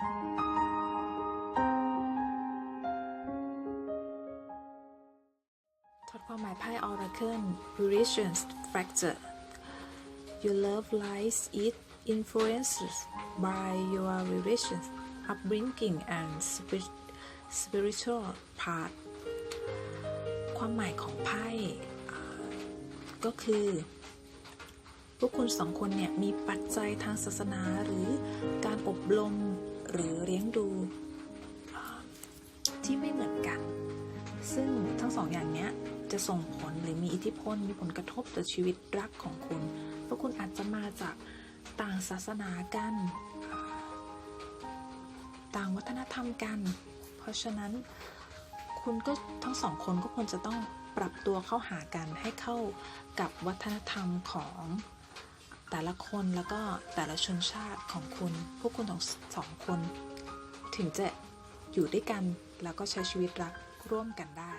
ถอดความหมายไพ่ Oracle Relations Fracture Your love lies it influences by your relations upbringing and spiritual part ความหมายของไพ่ก็คือพวกคุณสองคนเนี่ยมีปัจจัยทางศาสนาหรือการอบรม หรือเลี้ยงดูที่ไม่เหมือนกัน ซึ่งทั้งสองอย่างเนี้ยจะส่งผลหรือมีอิทธิพลมีผลกระทบต่อชีวิตรักของคุณ เพราะคุณอาจจะมาจากต่างศาสนากัน ต่างวัฒนธรรมกัน เพราะฉะนั้นคุณก็ทั้งสองคนก็ควรจะต้องปรับตัวเข้าหากันให้เข้ากับวัฒนธรรมของ แต่ละคนแล้วก็แต่ละชนชาติของคุณพวกคุณทั้งสองคน ถึงจะอยู่ด้วยกันแล้วก็ใช้ชีวิตรักร่วมกันได้